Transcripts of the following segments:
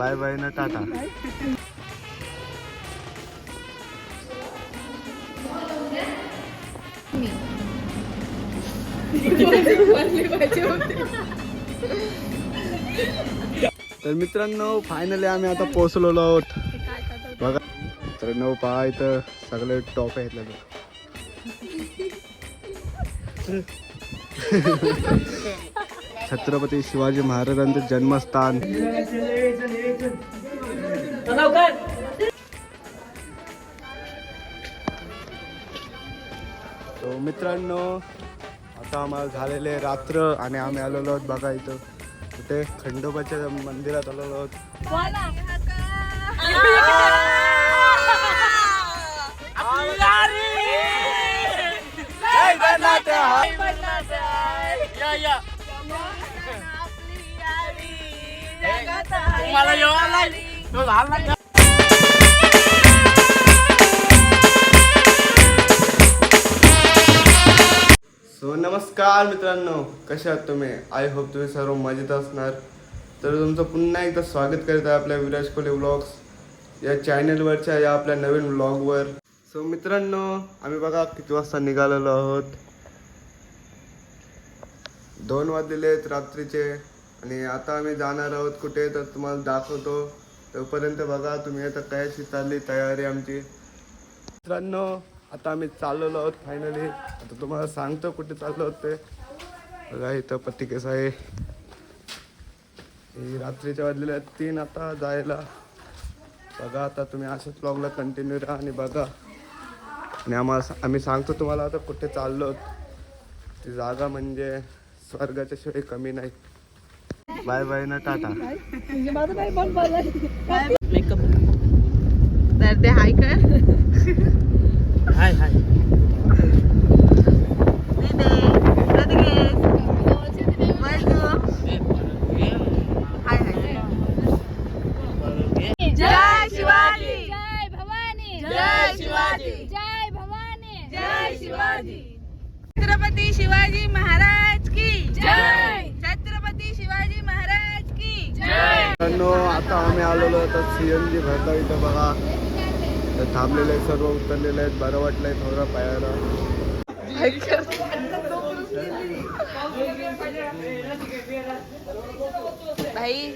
Bye bye ना टाटा. तर मित्रांनो फायनली आम्ही आता पोहोचलेलो आहोत. बघा. तर नऊ पहा इथं सगळे टॉप आहेत लगेच छत्रपती शिवाजी महाराजांचं जन्मस्थान. तो मित्रांनो आता आम्हाला झालेले रात्र आणि आम्ही आलेलो आहोत बघा इथं. कुठे खंडोबाच्या मंदिरात आलेलो आहोत. सो नमस्कार मित्रांनो कसे आहात तुम्ही? आय होप तुम्ही सर्व मजेत असणार. तर तुमचं पुन्हा एकदा स्वागत करीत आहे आपल्या विराज कोहली व्लॉग्स या चॅनलवरच्या या आपल्या नवीन व्लॉगवर सो मित्रांनो आम्ही बघा किती वाजता निघालेलो आहोत. दोन वाजलेले आहेत रात्रीचे. आणि आता आम्ही जाणार आहोत कुठे? तर तुम्हाला दाखवतो. तोपर्यंत बघा तुम्ही आता कशी चालली तयारी आमची. मित्रांनो आता आम्ही चाललेलो आहोत फायनली आता तुम्हाला सांगतो कुठे चाललो आहोत ते. बघा इथं पत्रिकेस आहे. रात्रीच्या वाजलेल्या आहेत तीन आता जायला. बघा आता तुम्ही असंच ब्लॉगला कंटिन्यू राहा आणि बघा. आणि आम्हाला आम्ही सांगतो तुम्हाला आता कुठे चाललो आहोत. ती जागा म्हणजे स्वर्गाच्या शिवाय कमी नाही. बाय बाय ना टाटा. मेकअप तर ते हाय कर हाय हाय हाय हाय जय शिवाजी जय भवानी जय शिवाजी जय भवानी जय शिवाजी छत्रपती शिवाजी महाराज की जय छत्रपती शिवाजी महाराज की जय मित्रांनो आता आम्ही आलेलो होतो सी एन जी भरता इथं बघा. तर थांबलेले आहेत सर्व उतरलेले आहेत. बरं वाटलंय थोडं पायाला. भाई.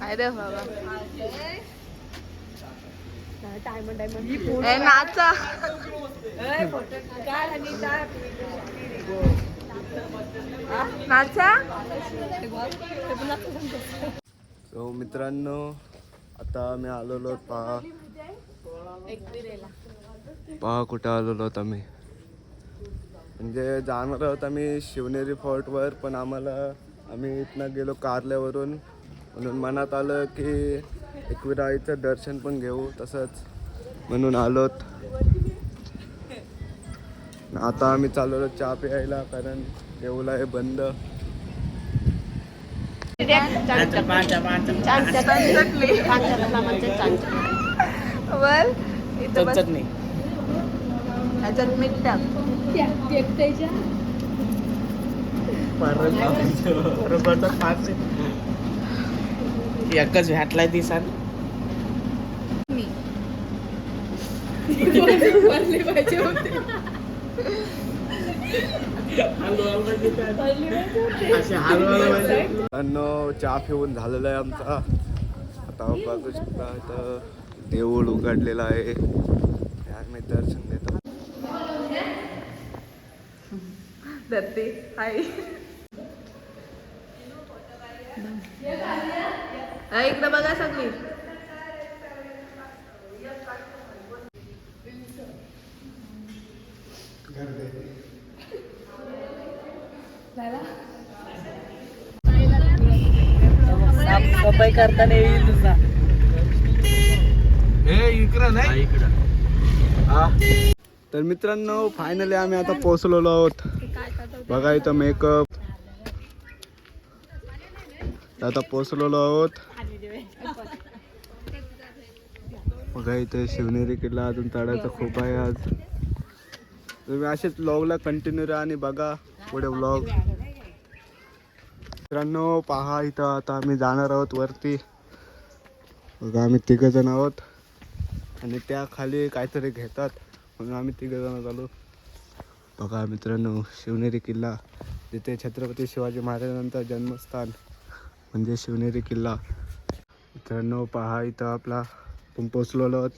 अरे बाबा. ए, नाचा. नाचा. सो मित्रांनो आता आम्ही आलेलो पहा. पहा कुठं आलेलो आहोत आम्ही. म्हणजे जाणार आहोत आम्ही शिवनेरी फोर्टवर पण आम्हाला आम्ही इथनं गेलो कारल्यावरून. म्हणून मनात आलं की एकविराईचं दर्शन पण घेऊ तसंच म्हणून आलोत आता आम्ही चाललो चहा प्यायला कारण येऊला हे बंद. बर इथं बस. चटणी. ह्याच्यात मीठ टाक. एकच भेटलाय दिसाल मी. हलवायला अन्न चहा पिऊन झालेला आहे आमचा. आता बघू शकता इथं देऊळ उघडलेलं आहे. आम्ही दर्शन देतो. धरते हाय इकडं बघा सगळी. साफसफाई करताना येईल तुझा. तर मित्रांनो फायनली आम्ही आता पोहोचलेलो आहोत. बघा इथं मेकअप आता पोहोचलेलो आहोत. बघा इथे शिवनेरी किल्ला अजून चढायचा खूप आहे आज. तुम्ही असेच व्लॉगला कंटिन्यू राहा आणि बघा. पुढे ब्लॉग मित्रांनो पहा इथं आता आम्ही जाणार आहोत वरती. बघा आम्ही तिघ जण आहोत. आणि त्या खाली काहीतरी घेतात. म्हणून आम्ही तिघ जण झालो बघा मित्रांनो शिवनेरी किल्ला जिथे छत्रपती शिवाजी महाराजांचा जन्मस्थान म्हणजे शिवनेरी किल्ला. मित्रांनो पहा इथं आपला आपण पोचलेलो आहोत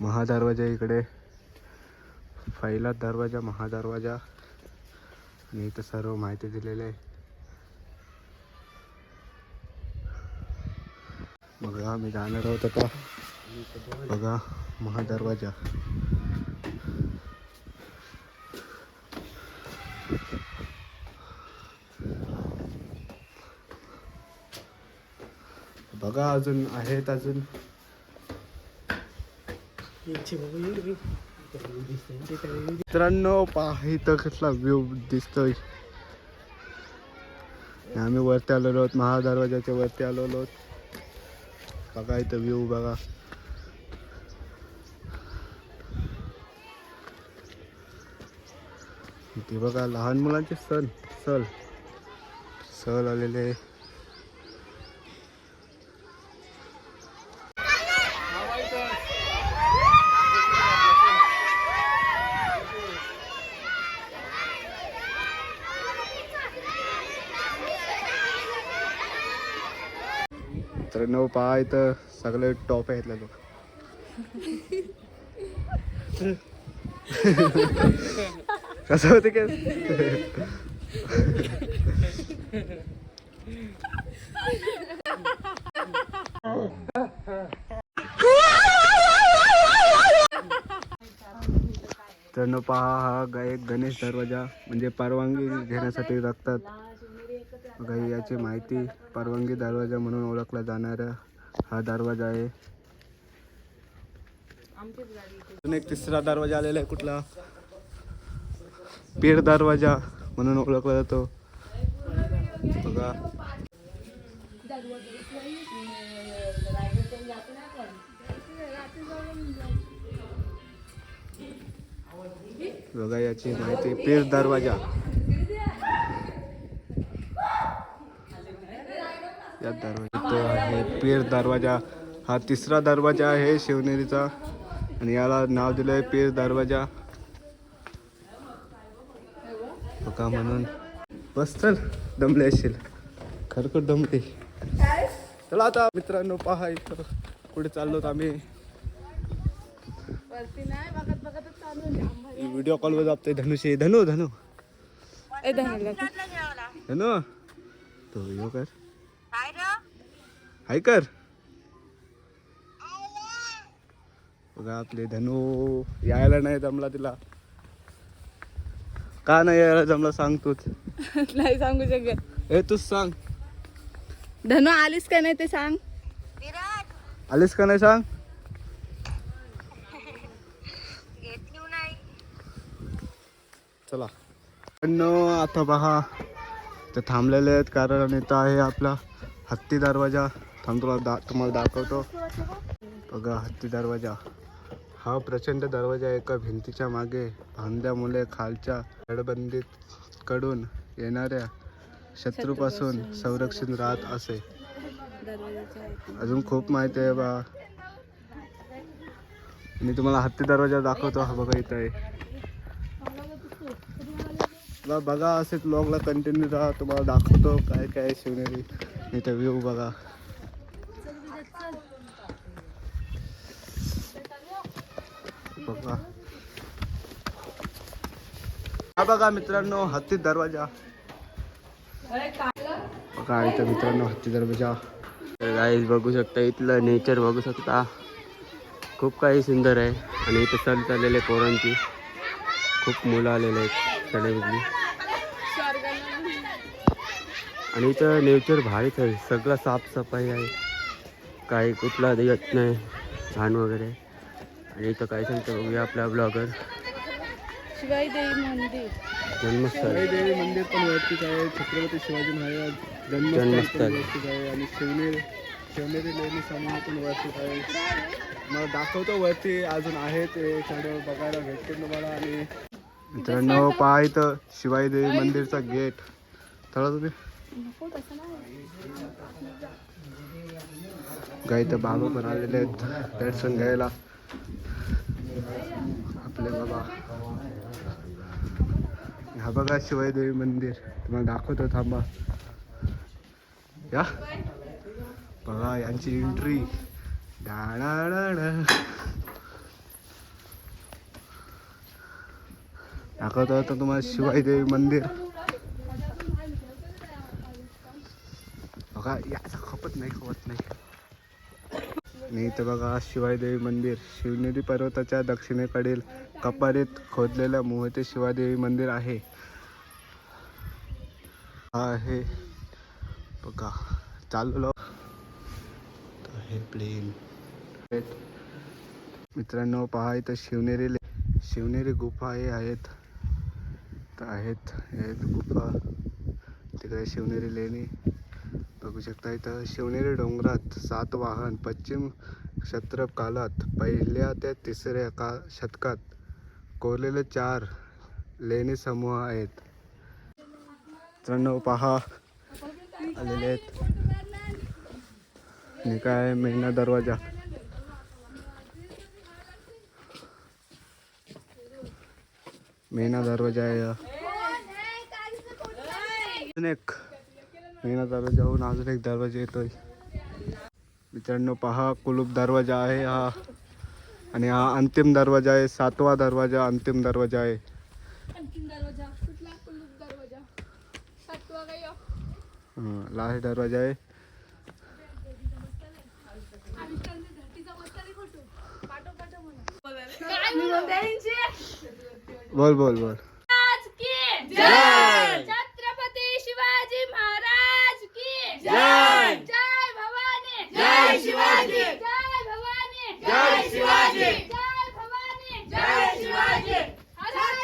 महादरवाजा इकडे. पहिला दरवाजा महादरवाजा. मी इथं सर्व माहिती दिलेली आहे. बघा आम्ही जाणार आहोत आता. बघा महादरवाजा. बघा अजून आहेत अजून. मित्रांनो पहा इथं कसला व्ह्यू दिसतोय. आम्ही वरती आलेलो आहोत महादरवाजाच्या वरती आलेलो आहोत. बघा इथं व्ह्यू बघा. ते बघा लहान मुलांचे सण सल सल आलेले. तर नऊ पहा इथं सगळे टॉप आहेत लोक. कसं होते काय तर न पहा हा एक गणेश दरवाजा म्हणजे परवानगी घेण्यासाठी लागतात. काही याची माहिती परवानगी दरवाजा म्हणून ओळखला जाणारा हा दरवाजा आहे. अजून एक तिसरा दरवाजा आलेला आहे कुठला? पीर दरवाजा म्हणून ओळखला जातो. बघा. बघा याची माहिती पीर दरवाजा. या दरवाजा तो आहे. पीर दरवाजा. हा तिसरा दरवाजा आहे शिवनेरीचा. आणि याला नाव दिलंय पीर दरवाजा. बघा म्हणून. बस चल दमले असशील. खरखर दमले. चला आता मित्रांनो पहा इथं कुठे चाललो आम्ही. व्हिडिओ कॉलवर जातोय धनुषे. धनु धनु. धनु तो व्हिडिओ कर. हाय कर बघा आपले धनु यायला नाही जमला तिला. का नाही यायला जमला सांग तूच. नाही सांगू शकत. ए तूच सांग. धनु आलीस का नाही ते सांग. आलीस का नाही सांग. चला. पण आता पहा ते थांबलेले आहेत कारण इथं आहे आपला हत्ती दरवाजा. थांब तुला दा तुम्हाला दाखवतो. बघा हत्ती दरवाजा. हा प्रचंड दरवाजा एका भिंतीच्या मागे. बांधल्यामुळे खालच्या गडबंदीत कडून येणाऱ्या शत्रूपासून संरक्षण राहत असे. अजून खूप माहिती आहे बा. मी तुम्हाला हत्ती दरवाजा दाखवतो. हा बघा इथं आहे. बघा असेच ब्लॉगला कंटिन्यू राहा. तुम्हाला दाखवतो काय काय शिवनेरी इथं व्ह्यू बघा. बघा. हा बघा मित्रांनो हत्ती दरवाजा. बघा इथं मित्रांनो हत्ती दरवाजा. गाईज बघू शकता इथलं नेचर बघू शकता. खूप काही सुंदर आहे. आणि इथं सण चाललेले पोरांची. खूप मुलं आलेले आहेत सणामधली आणि इथं नेचर भारीच आहे. सगळं साफसफाई आहे. काही कुठला देत नाही. घाण वगैरे. आणि इथं काय सांगतं बघूया आपला ब्लॉगर शिवाई देवी मंदिर. जन्मस्थळ. देवी मंदिर पण वरतीच आहे. छत्रपती शिवाजी महाराज जन्मस्थळ वरतीच आहे. आणि शिवनेरी शिवनेरी लेणी समूह पण वरतीच आहे. मग दाखवतो वरती अजून आहे ते. सगळं बघायला भेटते तुम्हाला आणि मित्रांनो पहा इथं शिवाई देवी मंदिरचा गेट चला तुम्ही. गाई तर बाबा पण आलेले आहेत. दर्शन घ्यायला. आपले बाबा. हा बघा शिवायदेवी मंदिर. तुम्हाला दाखवतो थांबा. या. बघा यांची एंट्री दाखवतो आता तुम्हाला शिवाईदेवी मंदिर. बघा याचा खपत नाही खपत नाही. आणि इथं बघा शिवाईदेवी मंदिर. शिवनेरी पर्वताच्या दक्षिणेकडील कपारीत खोदलेल्या मोहते शिवादेवी मंदिर आहे. हा आहे. बघा चाललो. तर हे प्लेन मित्रांनो पहा इथं शिवनेरी शिवनेरी गुफा हे आहेत. तर आहेत हे आहेत गुफा. तिकडे शिवनेरी लेणी. बघू शकता. इथं शिवनेरी डोंगरात सातवाहन पश्चिम क्षत्रप कालात पहिल्या ते तिसऱ्या का शतकात कोरलेले चार लेणी समूह आहेत. मित्रांनो पहा. आलेले आहेत. आणि काय दरवाजा. मेहना दरवाजा आहे. हा. मेना दरवाजाहून अजून एक दरवाजा येतोय. मित्रांनो पहा कुलूप दरवाजा आहे हा. आणि हा अंतिम दरवाजा आहे सातवा दरवाजा अंतिम दरवाजा आहे. लास्ट दरवाजा आहे. बोल? बोल बोल जय! जय भवानी! जय शिवाजी! जय भवानी! जय शिवाजी! जय भवानी! जय शिवाजी! हर हर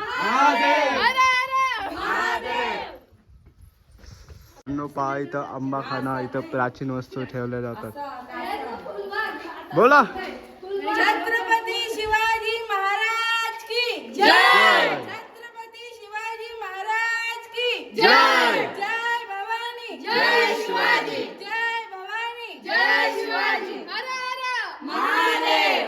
महादेव! हर हर महादेव! नो पहा इथं आंबाखाना इथं प्राचीन वस्तू ठेवल्या जातात. बोला छत्रपती शिवाजी महाराज की जय छत्रपती शिवाजी महाराज की जय जय भवानी जय शिवाजी जय भवानी जय शिवाजी हर हर महादेव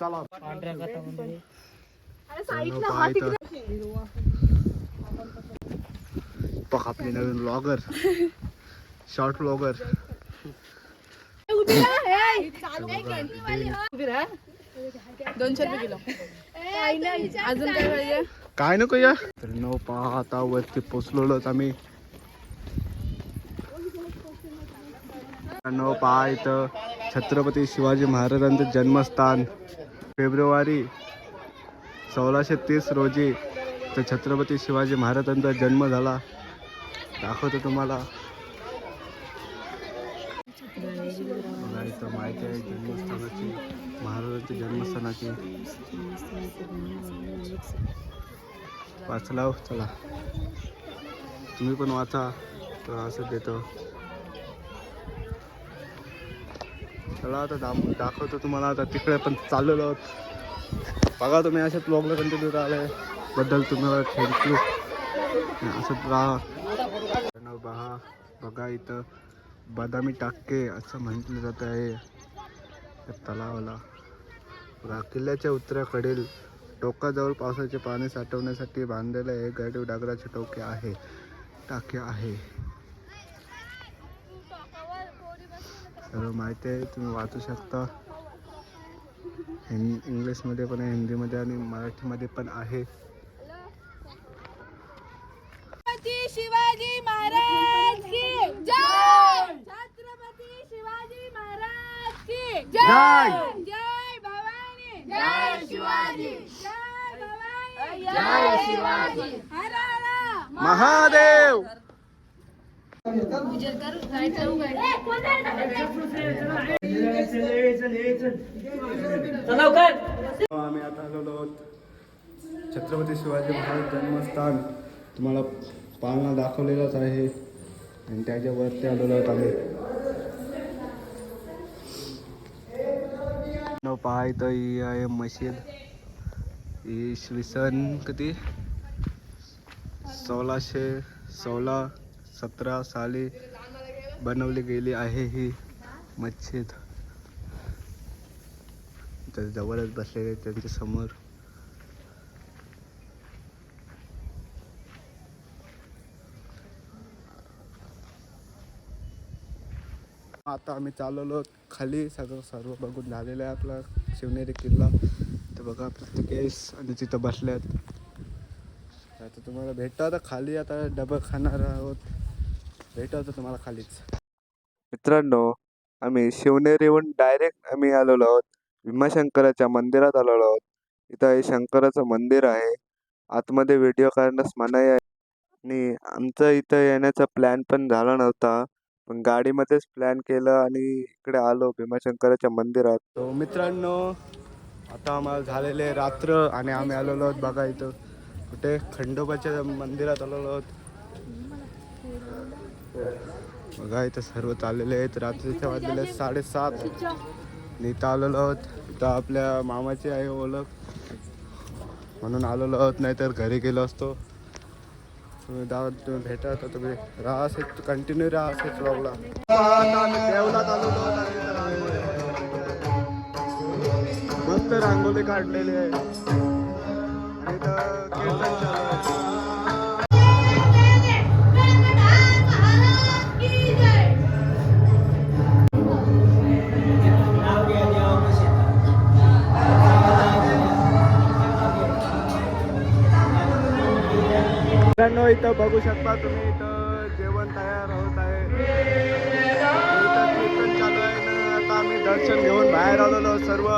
चला. बघ आपली नवीन ब्लॉगर शॉर्ट ब्लॉगर दोनशे रुपये किलो. अजून काय पाहिजे काय नको या? तर नो पहा आता वरती पोचलेलोच आम्ही. नो पहा इथं छत्रपती शिवाजी महाराजांचं जन्मस्थान. फेब्रुवारी सोळाशे तीस रोजी तर छत्रपती शिवाजी महाराजांचा जन्म झाला. दाखवतो तुम्हाला. माहिती आहे जन्मस्थानाची महाराजांच्या जन्मस्थानाची. वाचला चला. तुम्ही पण वाचा तर असं देतो. चला आता दाम दाखवतो तुम्हाला. आता तिकडे पण चाललेलो आहोत. बघा तुम्ही अशाच ब्लॉगला कंटिन्यू राहिले बद्दल तुम्हाला थँक्यू असंच राहा. बहा बघा. बघा इथं बदामी टाके असं म्हटलं जात आहे. तलावाला. बघा किल्ल्याच्या उत्तराकडील टोकाजवळ पावसाचे पाणी साठवण्यासाठी बांधलेले हे गड डागराचे टोके आहे. टाके आहे. सर्व माहिती आहे तुम्ही वाचू शकता. हिं इंग्लिशमध्ये पण आहे हिंदीमध्ये आणि मराठीमध्ये पण आहे. छत्रपती शिवाजी महाराज की जय! छत्रपती शिवाजी महाराज की जय! जय! भवानी! जय शिवाजी! जय भवानी! जय शिवाजी! हर हर महादेव! आम्ही आता आलेलो आहोत. छत्रपती शिवाजी महाराज जन्मस्थान. तुम्हाला पाळणा दाखवलेलाच आहे. आणि त्याच्यावरती आलेलो आहोत आम्ही. पाहायचं ही आहे मशीद. ही इसवी सन किती? सोळाशे सोळा. सतरा साली बनवली गेली आहे ही मच्छीद. त्या जवळच बसलेले त्यांच्यासमोर. आता आम्ही चालवलो खाली. सगळं सर्व बघून झालेलं आहे आपला शिवनेरी किल्ला. तर बघा प्रत्येकेस आणि तिथं बसल्यात आता तुम्हाला भेटतो आता खाली. आता डबा खाणार आहोत. भेटतो आता तुम्हाला खालीच. मित्रांनो आम्ही शिवनेरीहून डायरेक्ट आम्ही आलेलो आहोत. भीमाशंकराच्या मंदिरात आलेलो आहोत. इथं हे शंकराचं मंदिर आहे. आतमध्ये व्हिडिओ काढण्यास मनाई आहे. आणि आमचं इथं येण्याचा प्लॅन पण झाला नव्हता. पण गाडीमध्येच प्लॅन केलं आणि इकडे आलो भीमाशंकराच्या मंदिरात. तो मित्रांनो आता आम्हाला झालेले रात्र आणि आम्ही आलेलो आहोत बघा इथं. कुठे? खंडोबाच्या मंदिरात आलेलो आहोत. बघा इथं सर्व चाललेले आहेत. रात्रीच्या वाजलेले आहेत साडेसात. आणि इथं आलेलो आहोत. इथं आपल्या मामाची आहे ओळख. म्हणून आलेलो आहोत नाहीतर घरी गेलो असतो. तुम्ही दावत तुम्ही भेटा तर तुम्ही राहा असेच कंटिन्यू राहा असेच ब्लॉगला देवलात आलेलो आहोत मस्त रांगोली काढलेली आहे. आणि तर कीर्तन चालू आहे. मित्रांनो इथं बघू शकता तुम्ही इथं जेवण तयार होत आहे. इथं कीर्तन चालू आहे ना आता आम्ही दर्शन घेऊन बाहेर आलेलो सर्व.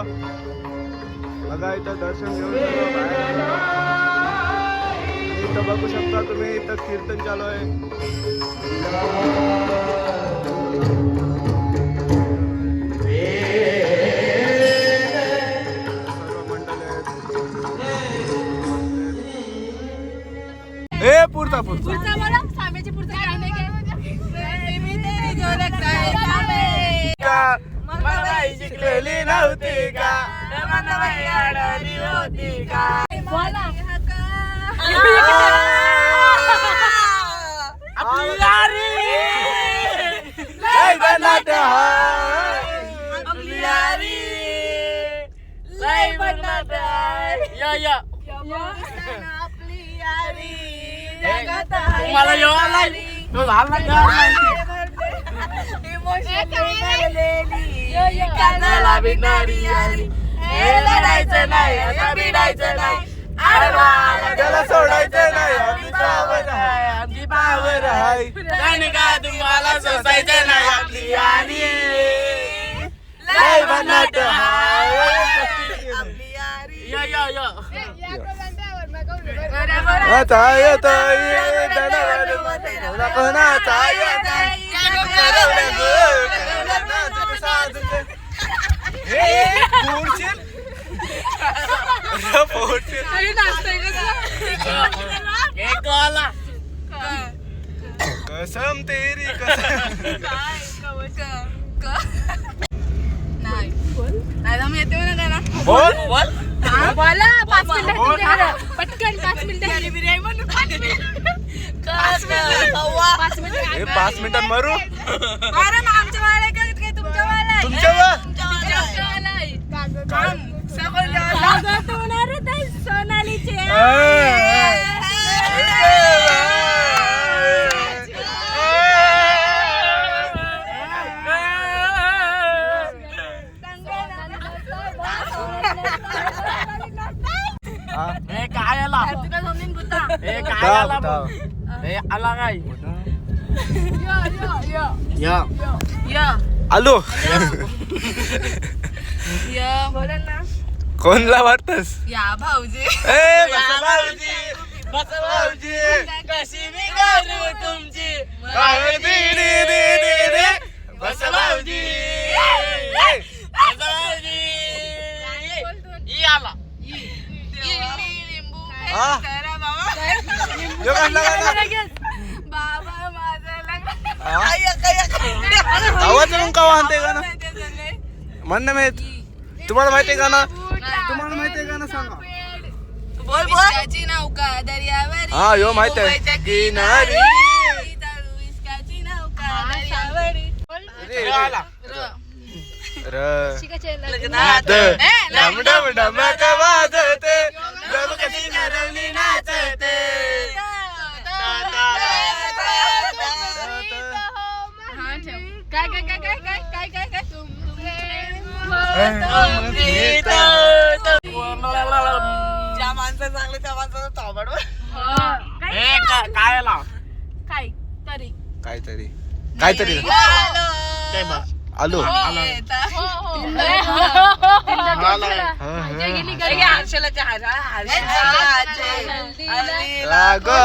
बघा इथं दर्शन घेऊन बाहेर आलेलो इथं बघू शकता तुम्ही इथं कीर्तन चालू आहे. का? मलाई शिकलेली नव्हती का? होती का बोला आपली यारी लय बनाट हाय. आपली यारी लय बनत या या आपली यारी तुम्हाला येवायला तो झाला कानाला भिडणारी यारी हे लढायचं नाही आता भिडायचं नाही अरे बाळा, त्याला सोडायचं नाही आम्ही पावर आहे. आमची पावर आहे आणि का तुम्हाला सोसायचं नाही आपली लय हाय या या ये कसम तेरी कसम नाही नाही दम येते बोल. बोल. बोला पाच मिनिटं पटकन पाच मिनिटं. बिर्याणी म्हणून पाच पाच मिनिटं. हे पाच मिनिटात मारू मग आमच्या वाला आहे का काय तुमच्या वाला? तुमच्या वाला आहे. काय? अगं, तू होणारच आहे सोनालीचे हे काय आला तुला समजून गुत्ता. हे काय दाव, आला दाव. हे आला काय यो, यो, यो, या यो, आलो यो. बोला ना. कोणला वाटतस? या भाऊजी. ए बसा भाऊजी बस भाऊजी कशी मी करू तुमची काय दी दी दी दी दी. बस भाऊजी बस भाऊजी ही आला हा? करा बाबा यो कसला गाणं? बाबा माझं लग्न हा? आवाज मग का वाहते का ना म्हणणं माहीत तुम्हाला माहिती आहे का ना? तुम्हाला माहिती आहे का ना सांगा. बोल बोल. विस्काची नौका दर्यावरी. हा यो माहीत आहे. किनारी. विस्काची नौका दर्यावरी. र. लग्नात. डम डम डमक वाजते ज्या माणसं चांगले त्या माणसाचं थोबाड काय लाव काय तरी काहीतरी काहीतरी आलो. हर्षलाच्या हर्षलाचे लागो.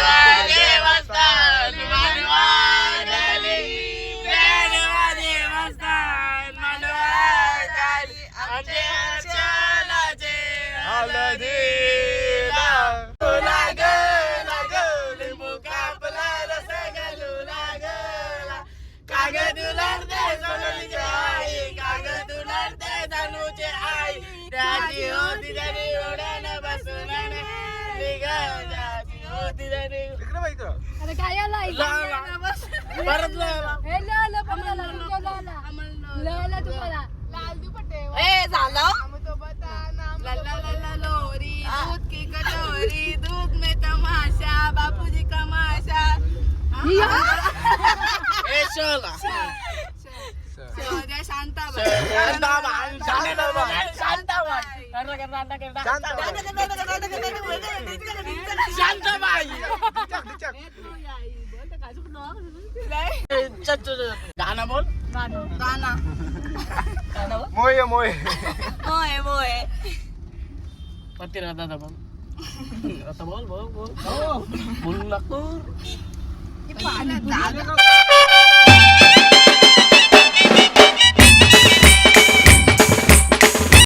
Yeah. कटोरी दूध में तमाशा बापूजी का माशा ए शोला शिवाजी शांताबाई गाणं बोल राणा मोये मोये मोय मोय पत्ती दादा बोल Katabakan, baka po. Oo, bulak to. Di pa, ano,